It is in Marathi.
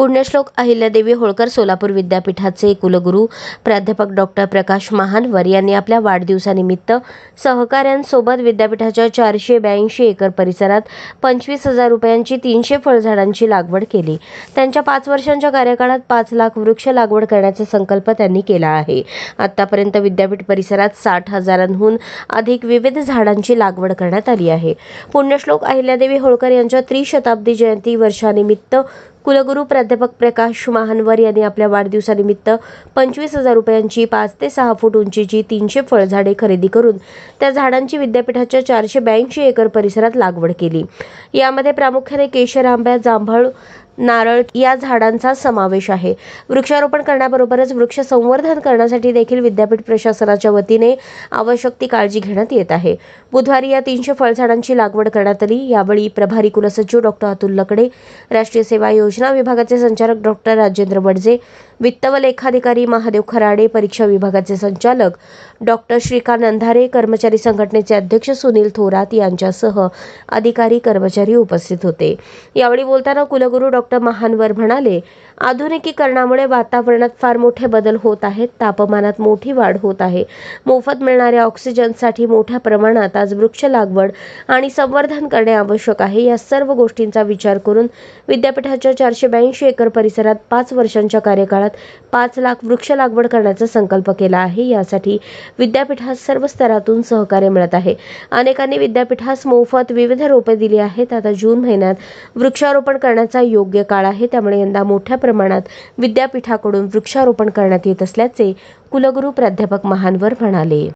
पुण्यश्लोक अहिल्यादेवी होळकर सोलापूर विद्यापीठाचे कुलगुरू प्राध्यापक डॉक्टर प्रकाश महानवर यांनी आपल्या वाढदिवसानिमित्त सहकाऱ्यांसोबत विद्यापीठाच्या चारशे ब्याऐंशी एकर परिसरात पंचवीस हजार रुपयांची तीनशे फळझाडांची लागवड केली. त्यांच्या पाच वर्षांच्या कार्यकाळात पाच लाख वृक्ष लागवड करण्याचा संकल्प त्यांनी केला आहे. आतापर्यंत विद्यापीठ परिसरात साठ हजारांहून अधिक विविध झाडांची लागवड करण्यात आली आहे. पुण्यश्लोक अहिल्यादेवी होळकर यांच्या त्रिशताब्दी जयंती वर्षानिमित्त कुलगुरू प्राध्यापक प्रकाश महानवर यांनी आपल्या वाढदिवसानिमित्त पंचवीस हजार रुपयांची पाच ते सहा फूट उंचीची तीनशे फळझाडे खरेदी करून त्या झाडांची विद्यापीठाच्या चारशे ब्याऐंशी एकर परिसरात लागवड केली. यामध्ये प्रामुख्याने केशर आंब्या जांभळ नारळ या झाडांचा समावेश आहे. वृक्षारोपण करण्याबरोबरच वृक्ष संवर्धन करण्यासाठी देखील विद्यापीठ प्रशासनाच्या वतीने आवश्यक ती काळजी घेण्यात येत आहे. बुधवारी या तीनशे फळझाडांची लागवड करण्यात आली. यावेळी प्रभारी कुलसचिव डॉक्टर अतुल लकडे राष्ट्रीय सेवा योजना विभागाचे संचालक डॉक्टर राजेंद्र बडजे वित्त व लेखाधिकारी महादेव खराडे परीक्षा विभागाचे संचालक डॉक्टर श्रीकांत अंधारे कर्मचारी संघटनेचे अध्यक्ष सुनील थोरात यांच्यासह अधिकारी कर्मचारी उपस्थित होते. यावेळी बोलताना कुलगुरू डॉक्टर महानवर म्हणाले आधुनिकीकरणामुळे वातावरणात फार मोठे बदल होत आहेत. तापमानात मोठी वाढ होत आहे. मोफत मिळणाऱ्या ऑक्सिजनसाठी मोठ्या प्रमाणात आज वृक्ष लागवड आणि संवर्धन करणे आवश्यक आहे. या सर्व गोष्टींचा विचार करून विद्यापीठाच्या चारशे ब्याऐंशी एकर परिसरात पाच वर्षांच्या कार्यकाळात पाच लाख वृक्ष लागवड करण्याचा संकल्प केला आहे. यासाठी विद्यापीठात सर्व स्तरातून सहकार्य मिळत आहे. अनेकांनी विद्यापीठास मोफत विविध रोपे दिली आहेत. आता जून महिन्यात वृक्षारोपण करण्याचा योग्य काळ आहे. त्यामुळे यंदा मोठ्या प्रमाणात विद्यापीठाकडून वृक्षारोपण करण्यात येत असल्याचे कुलगुरू प्राध्यापक महानवर म्हणाले.